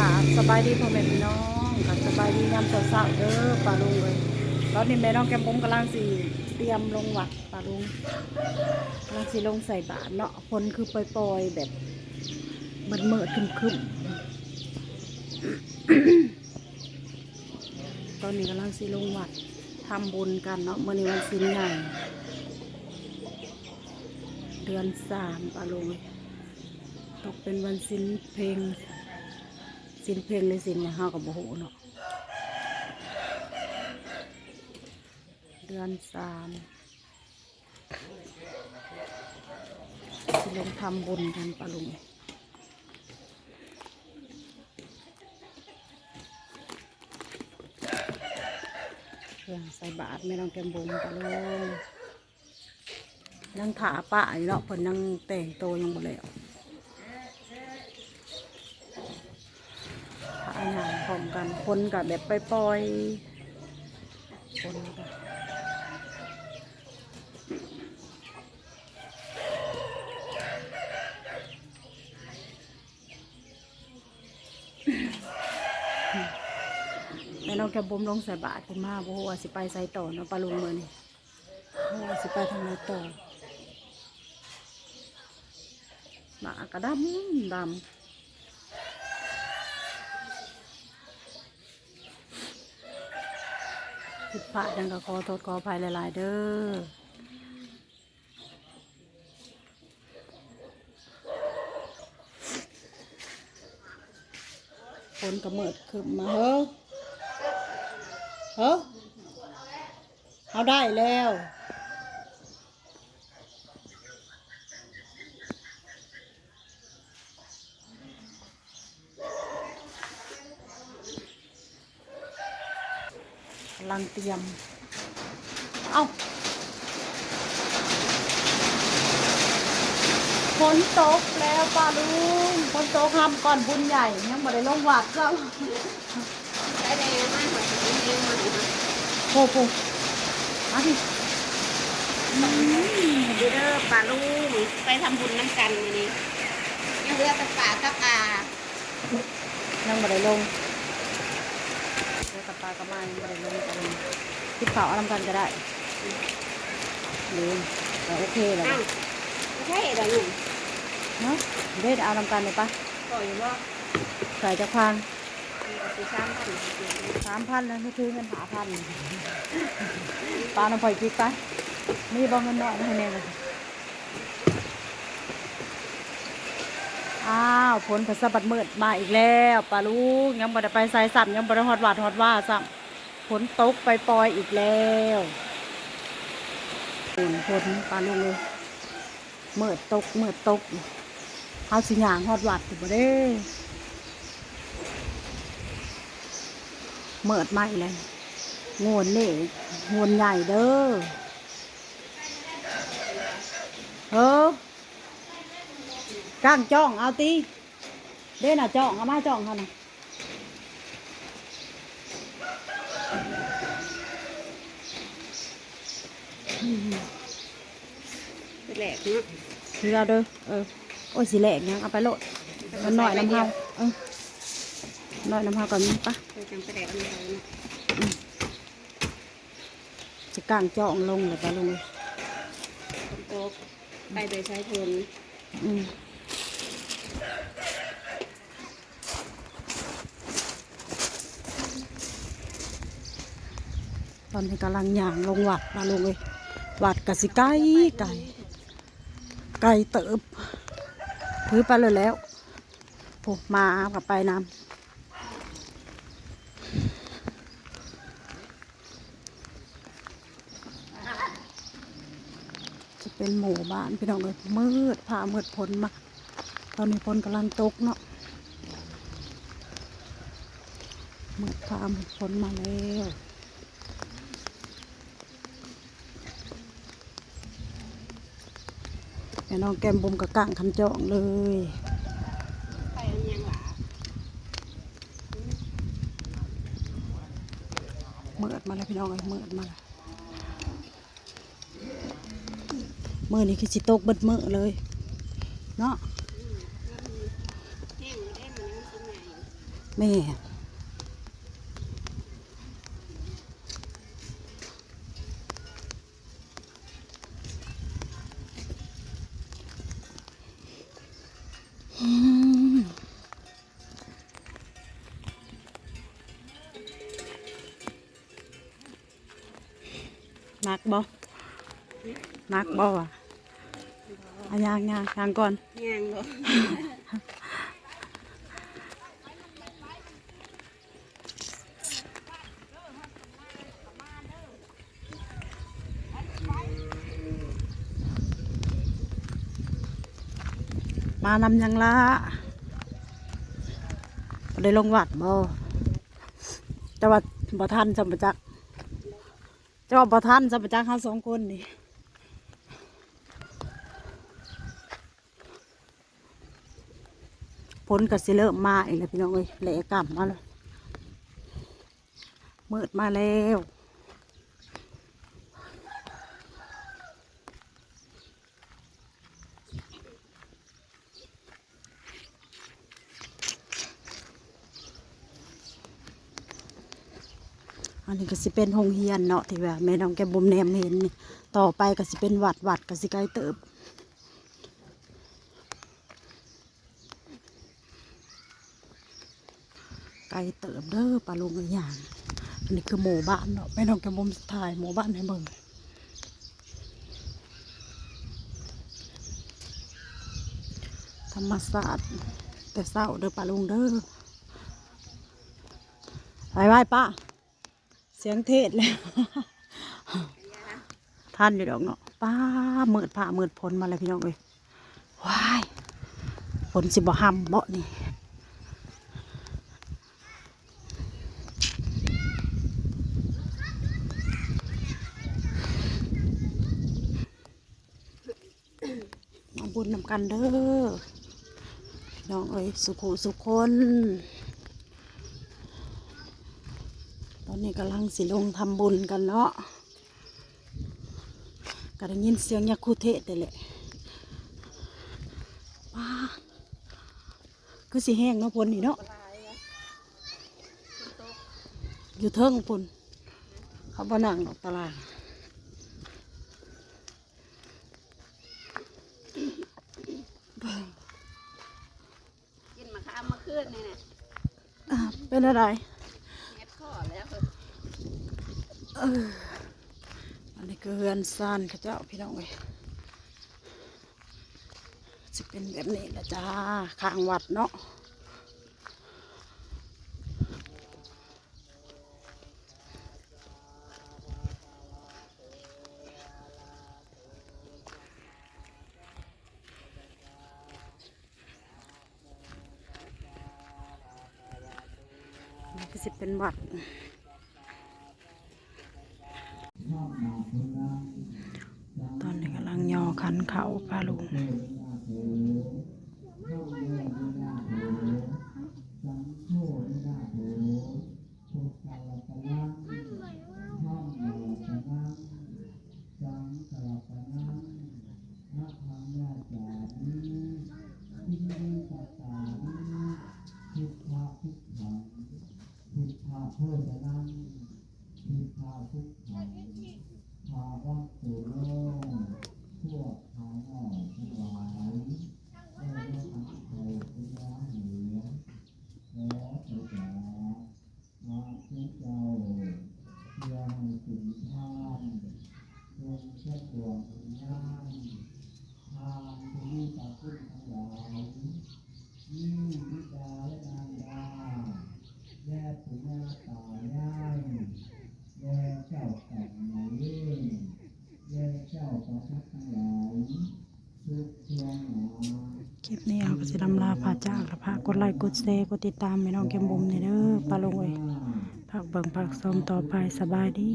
ค่ะสบายดีพ่อแม่พี่น้องค่ะสบายดียามเช้าๆเด้อป้าลุงเลยตอนนี้แม่น้องแก้มบุ้มกำลังสิเตรียมลงวัดป้าลุงกำลังสิลงใส่บาตรเนาะคนคือปล่อยๆแบบมันเมื่อคึมคึมตอนนี้กำลังสิลงวัดทำบุญกันเนาะเมื่อนี้วันสินใหญ่เดือนสามป้าลุงตกเป็นวันสินเพลง สินเพลงหรือสินเนี่ยห้ากับโบโหเนาะเดือนสามสิลงทำบุญกันปะลุงเครื่องใส่บาตรไม่ต้องแกมบุญปะลุงยังขาป้าอยู่เนาะเพิ่นยังแต่งตัวยังบ่แล้ว ขาหางพร้อมกันคนกับแบบไปปล่อยๆคนกับแม่น้องแกบุมลงใส่บาตรขึ้นมาบ่ฮู้ว่าสิไปใส่ต่อเนาะปลาลุงมือนี้บ่ฮู้ว่าสิไปทางไหนต่อหมากระดำดำ ผิด พลาดดังก็ขอโทษขออภัยหลาย ๆ เด้อคนกระเมิดขึ้นมาเฮ้อเฮ้อเอาได้แล้วำลังเตรียม เอาฝนตกแล้วป้าลุงฝนตกทำก่อนบุญใหญ่ยังไม่ได้ลงวัดก็ได้แดงมากกว่าที่เองมาหน่อยนะโผโผมาดิดูเด้อป่าลุงไปทำบุญน้ำกันวันนี้ยังเรือตะป่าตะป่ายังไม่ได้ลงเดี๋ยวกับปลากระไม้ยังไม่ได้ลงกันคิดเผาเอาทำกันก็ได้เดี๋ยวแต่โอเคแล้วอ้าวไม่ใช่เหรอหนุ่มเนาะเด็ดเอาทำกันเลยปะก่อยว่าใส่จะพังสี่สามพันสามพันแล้วก็คือเงินหาพันปลาหน่อปล่อยกิ๊กไปมีบองเงินหน่อยให้แน่เลย อ้าวผลผสบัดเมืดมาอีกแล้วปลาลูกยังบ่ได้ไปใส่สัมยังบ่ได้ฮอดวาดฮอดว่าซ้ำฝนตกไปปล่อยอีกแล้วฝนฝนปลาลูกเลยเมืดตกเมืดตกเอาสิหยางฮอดวัดอยู่บ่เด้เมิดไม่เลยงวนนี่งวนใหญ่เด้อเออ ก้างจ้องเอาตีเด้น่ะจ้องเอามาจ้องเขาน่ะเป็นแหลกเนาะถือเอาเด้อเออโอ้ยสิแหลกยังเอาไปโลดมันหน่อยน้ำเฮาเออหน่อยน้ำเฮาก่อนปะไปจังไปแหลกอะไรเนาะจะก้างจ้องลงเลยปะลงเลยคนโตกไปโดยใช้ทุนอืม ตอนนี้กำลังย่างลงวัดมาลงเลยวัดกสิไก่ไก่ไก่เติบถือไปเลยแล้วโอ้มากับไปน้ำจะเป็นหมู่บ้านพี่น้องเลยมืดผ่ามืดพ้นมาตอนนี้ฝนกำลังตกเนาะมืดผ่ามืดพ้นมาแล้ว แม่น้องแก้มบุมกับก้างคันจองเลยไปยังหวาเมือดมาแล้วพี่น้องเอ้ยเมือดมาแล้วมือนี่คือสิตกเบิดมือเลย เนาะแมั นักบ่นักบ่วะอายางยางยางก่อนย่างบ่มานำยังละบ่ได้ลงวัดบ่แต่ว่าบ่ทันจำปจัก จะว่าบ่ทันจำปจ้างข้าสองคนนี่พ้นกับสิเริ่มมาอีกแล้วพี่น้องเอ้ยแหลกลับมาเลยมืดมาแล้ว อันนี้ก็สิเป็นโรงเรียนเนาะที่ว่าแม่น้องแกบุมแนมเห็นนี่ต่อไปก็สิเป็นวัดวัดก็สิไกลเติบไกลเติบเด้อปลาลุงอีกอย่างอันนี้คือหมู่บ้านเนาะไม่ต้องแกมุมถ่ายหมู่บ้านให้เบิ่งธรรมศาสตร์แต่เศร้าเด้อปลาลุงเด้อไปไหว้ป้า เสียงเทศแล้วท่านอยู่ดอกเนาะป้ามืดผ้ามืดพลมาเลยพี่น้องเอ้ยว้ายฝนสิบ่ห้ำเบาะนี่มาบุญนำกันเด้อพี่น้องเอ้ยสุขุสุขคน ต อนนี้กำลังสิลงทำบุญกันเนาะก็ได้ยินเสียงยาคูเทศได้แหละว้าคือสิแห้งเนาะพนนี่เนาะลายอะฝนตกอยู่เทิงพนเขาบ่นั่งดอกตารางกินมะขามมาขึ้นนี่น่ะอ่าเป็นอะไร เฮ็ดข้อแล้วเพิ่น อันนี้ก็เฮือนซานข้าเจ้าพี่น้องเอ้ยจะเป็นแบบนี้ละจ้าข้างวัดเนาะก็จะเป็นวัด ตอนนี้กำลังย อขันเขาปลาลุง ลิปนี้เอาก็จะนำลาพาจากและพากดไลค์กดแชร์กดติดตามไม่น้องเกมบุมเนี่ยเด้อปลาลงเอ้ยพักเบิ่งพักชมต่อไปสบายดี